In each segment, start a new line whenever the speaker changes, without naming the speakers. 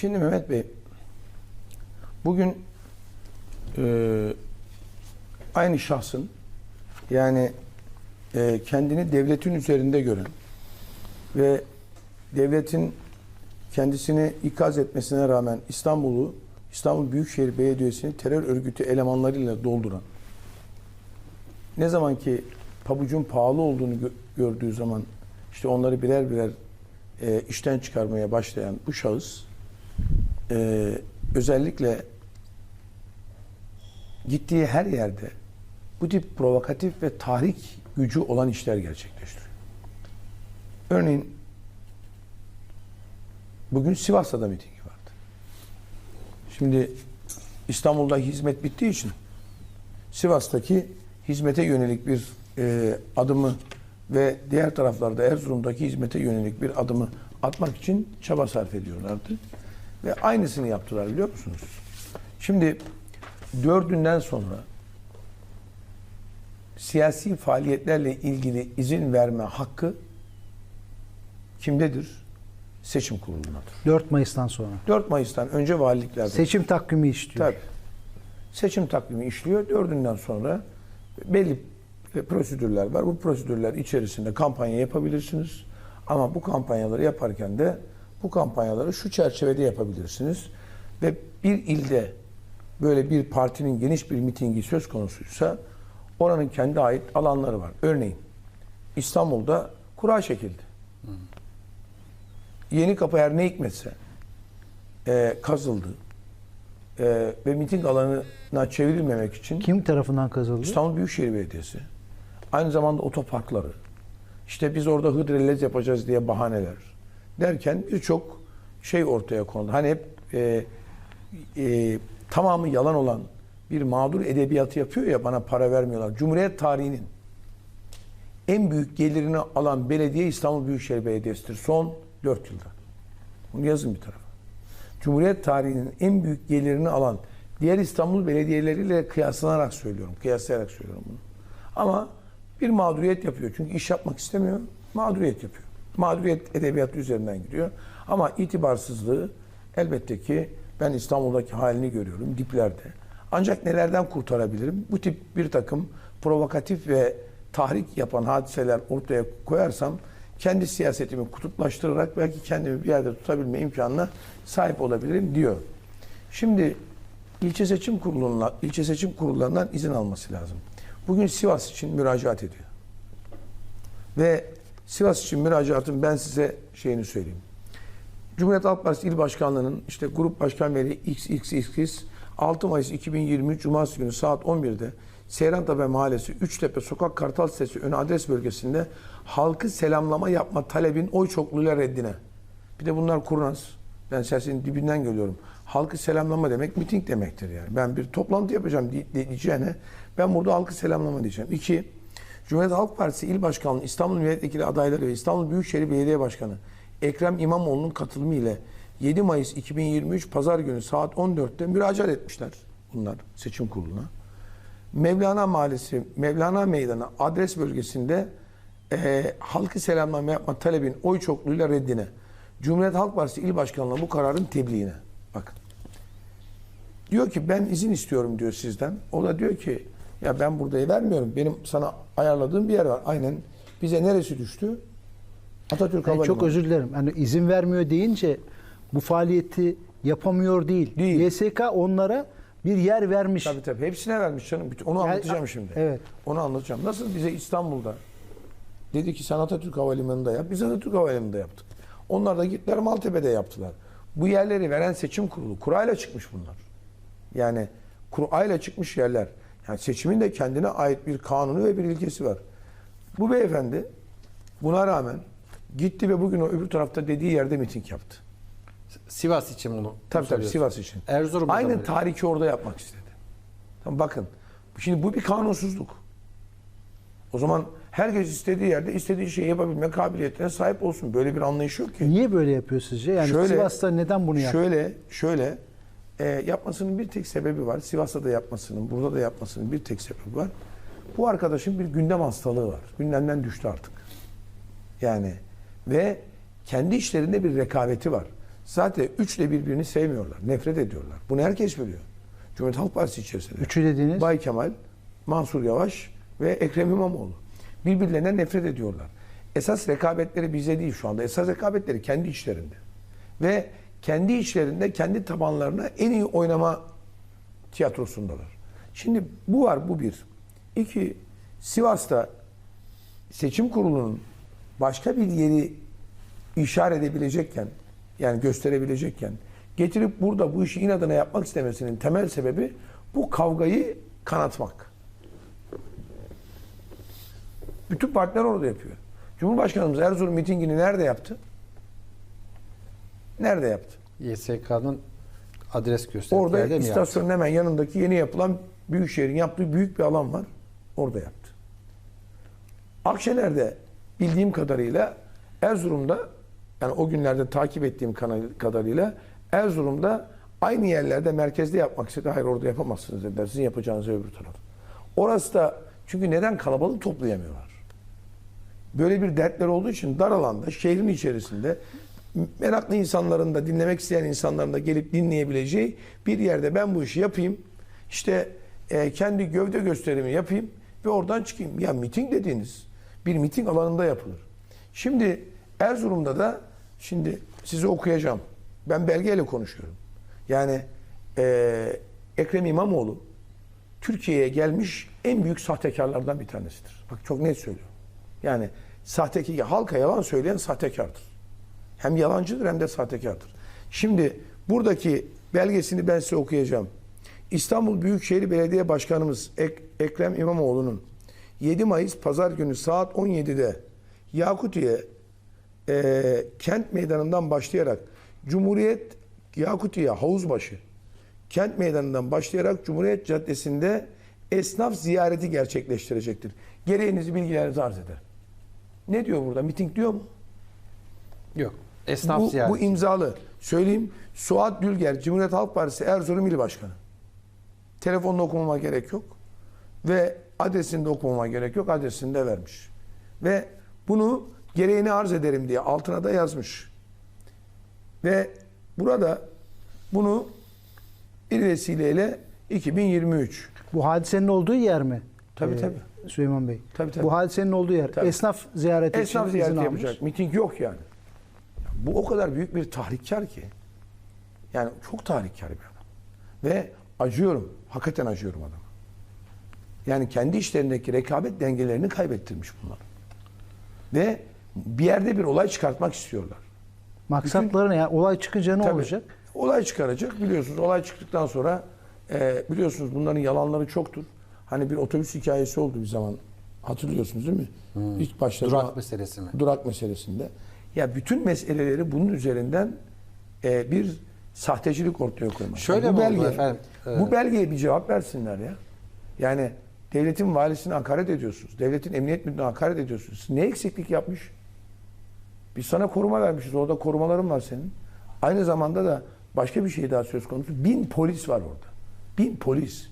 Şimdi Mehmet Bey, bugün e, aynı şahsın yani e, kendini devletin üzerinde gören ve devletin kendisini ikaz etmesine rağmen İstanbul'u İstanbul Büyükşehir Belediyesi'ni terör örgütü elemanlarıyla dolduran ne zaman ki pabucun pahalı olduğunu gö- gördüğü zaman işte onları birer birer e, işten çıkarmaya başlayan bu şahıs e, özellikle gittiği her yerde bu tip provokatif ve tahrik gücü olan işler gerçekleştiriyor. Örneğin bugün Sivas'ta da mitingi vardı. Şimdi İstanbul'da hizmet bittiği için Sivas'taki hizmete yönelik bir e, adımı ve diğer taraflarda Erzurum'daki hizmete yönelik bir adımı atmak için çaba sarf ediyorlardı. Ve aynısını yaptılar biliyor musunuz? Şimdi dördünden sonra siyasi faaliyetlerle ilgili izin verme hakkı kimdedir? Seçim kurulundadır.
4 Mayıs'tan sonra.
4 Mayıs'tan önce valiliklerde.
Seçim takvimi işliyor.
Tabii. Seçim takvimi işliyor. Dördünden sonra belli prosedürler var. Bu prosedürler içerisinde kampanya yapabilirsiniz. Ama bu kampanyaları yaparken de bu kampanyaları şu çerçevede yapabilirsiniz. Ve bir ilde böyle bir partinin geniş bir mitingi söz konusuysa oranın kendi ait alanları var. Örneğin İstanbul'da kura çekildi. Yeni kapı her ne hikmetse e, kazıldı e, ve miting alanına çevrilmemek için
Kim tarafından kazıldı?
İstanbul Büyükşehir Belediyesi aynı zamanda otoparkları işte biz orada hıdrellez yapacağız diye bahaneler derken birçok şey ortaya kondu. Hani hep e, e, tamamı yalan olan bir mağdur edebiyatı yapıyor ya bana para vermiyorlar. Cumhuriyet tarihinin en büyük gelirini alan belediye İstanbul Büyükşehir Belediyesi'dir. Son 4 yılda. Bunu yazın bir tarafa. Cumhuriyet tarihinin en büyük gelirini alan diğer İstanbul belediyeleriyle kıyaslanarak söylüyorum. Kıyaslayarak söylüyorum bunu. Ama bir mağduriyet yapıyor. Çünkü iş yapmak istemiyor. Mağduriyet yapıyor. Mağduriyet edebiyatı üzerinden gidiyor. Ama itibarsızlığı elbette ki ben İstanbul'daki halini görüyorum diplerde. Ancak nelerden kurtarabilirim? Bu tip bir takım provokatif ve tahrik yapan hadiseler ortaya koyarsam kendi siyasetimi kutuplaştırarak belki kendimi bir yerde tutabilme imkanına sahip olabilirim diyor. Şimdi ilçe seçim kuruluna, ilçe seçim kurullarından izin alması lazım. Bugün Sivas için müracaat ediyor. Ve Sivas için müracaatın ben size şeyini söyleyeyim. Cumhuriyet Halk Partisi İl Başkanlığı'nın işte grup başkan veli XXX 6 Mayıs 2023 Cumartesi günü saat 11'de Seyrantepe Mahallesi Üçtepe Sokak Kartal Sitesi ön adres bölgesinde halkı selamlama yapma talebin oy çokluğuyla reddine. Bir de bunlar kurnaz. Ben siyasetin dibinden geliyorum. Halkı selamlama demek miting demektir yani. Ben bir toplantı yapacağım diye- diyeceğine ben burada halkı selamlama diyeceğim. İki, Cumhuriyet Halk Partisi İl Başkanlığı, İstanbul Milletvekili adayları ve İstanbul Büyükşehir Belediye Başkanı Ekrem İmamoğlu'nun katılımı ile 7 Mayıs 2023 Pazar günü saat 14'te müracaat etmişler bunlar seçim kuruluna. Mevlana Mahallesi, Mevlana Meydanı adres bölgesinde eee, halkı selamlama yapma talebin oy çokluğuyla reddine. Cumhuriyet Halk Partisi İl Başkanlığı bu kararın tebliğine. Bakın. Diyor ki ben izin istiyorum diyor sizden. O da diyor ki ya ben burada vermiyorum. Benim sana ayarladığım bir yer var. Aynen. Bize neresi düştü? Atatürk
Yani çok
Havalimanı.
özür dilerim. Yani izin vermiyor deyince bu faaliyeti yapamıyor değil.
Değil.
YSK onlara bir yer vermiş.
Tabii tabii. Hepsine vermiş canım. Onu
Yani-
anlatacağım şimdi.
Evet.
Onu anlatacağım. Nasıl bize İstanbul'da dedi ki sen Atatürk Havalimanı'nda yap. Biz Atatürk Havalimanı'nda yaptık. Onlar da gittiler Maltepe'de yaptılar. Bu yerleri veren seçim kurulu. Kurayla çıkmış bunlar. Yani kurayla çıkmış yerler. Yani seçimin de kendine ait bir kanunu ve bir ilkesi var. Bu beyefendi buna rağmen gitti ve bugün o öbür tarafta dediği yerde miting yaptı.
Sivas için bunu
Tabii tabii. Sivas için.
Erzurum'da böyle.
tariki orada yapmak istedi. Tamam bakın. Şimdi bu bir kanunsuzluk. O zaman herkes istediği yerde istediği şeyi yapabilme kabiliyetine sahip olsun. Böyle bir anlayış yok ki.
Niye böyle yapıyor sizce? Yani Sivas'ta neden bunu yaptı?
Şöyle, şöyle e, yapmasının bir tek sebebi var. Sivas'ta da yapmasının, burada da yapmasının bir tek sebebi var. Bu arkadaşın bir gündem hastalığı var. Gündemden düştü artık. Yani ve kendi işlerinde bir rekabeti var. zaten üçle birbirini sevmiyorlar. Nefret ediyorlar. Bunu herkes biliyor. Cumhuriyet Halk Partisi içerisinde.
Üçü dediğiniz?
Bay Kemal, Mansur Yavaş ve Ekrem İmamoğlu. Birbirlerine nefret ediyorlar. Esas rekabetleri bize değil şu anda. Esas rekabetleri kendi içlerinde. Ve kendi içlerinde kendi tabanlarına en iyi oynama tiyatrosundalar. Şimdi bu var bu bir. İki, Sivas'ta seçim kurulunun başka bir yeri işaret edebilecekken yani gösterebilecekken getirip burada bu işi inadına yapmak istemesinin temel sebebi bu kavgayı kanatmak. Bütün partiler orada yapıyor. Cumhurbaşkanımız Erzurum mitingini nerede yaptı? Nerede yaptı?
YSK'nın adres gösterdiği
Orada
yerde mi yaptı?
istasyonun hemen yanındaki yeni yapılan Büyükşehir'in yaptığı büyük bir alan var. Orada yaptı. Akşener'de bildiğim kadarıyla Erzurum'da yani o günlerde takip ettiğim kadarıyla Erzurum'da aynı yerlerde merkezde yapmak istedi. Hayır orada yapamazsınız dediler. Sizin yapacağınız öbür taraf. Orası da çünkü neden kalabalık toplayamıyorlar? Böyle bir dertler olduğu için dar alanda, şehrin içerisinde meraklı insanların da dinlemek isteyen insanların da gelip dinleyebileceği bir yerde ben bu işi yapayım. İşte e, kendi gövde gösterimi yapayım ve oradan çıkayım. Ya miting dediğiniz bir miting alanında yapılır. Şimdi Erzurum'da da şimdi size okuyacağım. Ben belgeyle konuşuyorum. Yani e, Ekrem İmamoğlu Türkiye'ye gelmiş en büyük sahtekarlardan bir tanesidir. Bak çok net söylüyorum. Yani sahtekar, halka yalan söyleyen sahtekardır. Hem yalancıdır hem de sahtekardır. Şimdi buradaki belgesini ben size okuyacağım. İstanbul Büyükşehir Belediye Başkanımız Ek- Ekrem İmamoğlu'nun 7 Mayıs Pazar günü saat 17'de Yakutiye e, kent meydanından başlayarak Cumhuriyet Yakutiye Havuzbaşı kent meydanından başlayarak Cumhuriyet Caddesi'nde esnaf ziyareti gerçekleştirecektir. Gereğinizi bilgilerinizi arz ederim. Ne diyor burada? Miting diyor mu?
Yok. Esnaf
bu,
ziyareti.
bu imzalı. Söyleyeyim. Suat Dülger, Cumhuriyet Halk Partisi Erzurum İl Başkanı. Telefonla okumama gerek yok. Ve adresini de okumama gerek yok. Adresini de vermiş. Ve bunu gereğini arz ederim diye altına da yazmış. Ve burada bunu bir vesileyle 2023
Bu hadisenin olduğu yer mi?
Tabii,
Ee,
tabii.
Süleyman Bey.
Tabii, tabii.
Bu hadisenin olduğu yer.
Tabii.
Esnaf ziyareti
esnaf
için
ziyareti
izin almış.
yapacak. Miting yok yani. Bu o kadar büyük bir tahrikkar ki. Yani çok tahrikkar bir adam. Ve acıyorum. Hakikaten acıyorum adama. Yani kendi işlerindeki rekabet dengelerini kaybettirmiş bunlar. Ve bir yerde bir olay çıkartmak istiyorlar.
Maksatları ne? Yani olay çıkınca ne
Tabii.
olacak?
Olay çıkaracak biliyorsunuz. Olay çıktıktan sonra e, biliyorsunuz bunların yalanları çoktur. Hani bir otobüs hikayesi oldu bir zaman. Hatırlıyorsunuz değil mi? İlk başta
Durak meselesi mi?
Durak meselesinde. Ya bütün meseleleri bunun üzerinden e, bir sahtecilik ortaya koymak.
Şöyle
bu
mi oldu
belge,
efendim? Ee,
Bu belgeye bir cevap versinler ya. Yani devletin valisine hakaret ediyorsunuz. Devletin emniyet müdürüne hakaret ediyorsunuz. Siz Ne eksiklik yapmış? Biz sana koruma vermişiz. Orada korumaların var senin. Aynı zamanda da başka bir şey daha söz konusu. Bin polis var orada. Bin polis.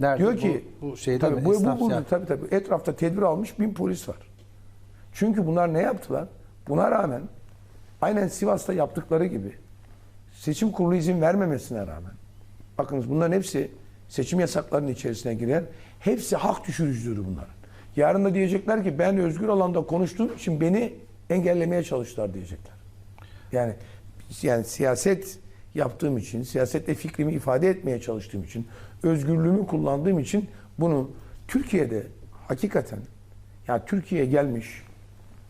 Nerede?
Diyor
Bu-
ki
bu şeyde
tabii,
mi?
Bu, bu, bu, tabii, tabii. Etrafta tedbir almış bin polis var. Çünkü bunlar ne yaptılar? Buna rağmen aynen Sivas'ta yaptıkları gibi seçim kurulu izin vermemesine rağmen bakınız bunların hepsi seçim yasaklarının içerisine girer. Hepsi hak düşürücüdür bunların. Yarın da diyecekler ki ben özgür alanda konuştuğum için beni engellemeye çalıştılar diyecekler. Yani yani siyaset yaptığım için, siyasette fikrimi ifade etmeye çalıştığım için, özgürlüğümü kullandığım için bunu Türkiye'de hakikaten ya Türkiye'ye gelmiş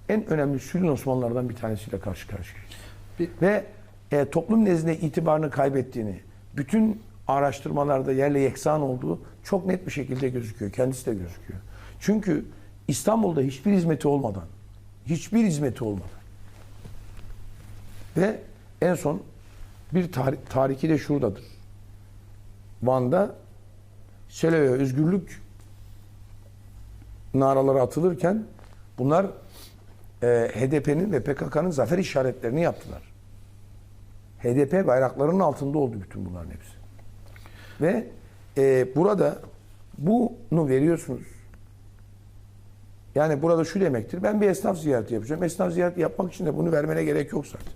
en önemli sülün Osmanlılardan bir tanesiyle karşı karşıyayız.
Bir-
Ve e, toplum nezdinde itibarını kaybettiğini, bütün araştırmalarda yerle yeksan olduğu çok net bir şekilde gözüküyor. Kendisi de gözüküyor. Çünkü İstanbul'da hiçbir hizmeti olmadan, hiçbir hizmeti olmadan ve en son bir tarih, tariki de şuradadır. Van'da Seleve özgürlük naraları atılırken bunlar e, HDP'nin ve PKK'nın zafer işaretlerini yaptılar. HDP bayraklarının altında oldu bütün bunların hepsi. Ve e, burada bunu veriyorsunuz. Yani burada şu demektir. Ben bir esnaf ziyareti yapacağım. Esnaf ziyareti yapmak için de bunu vermene gerek yok zaten.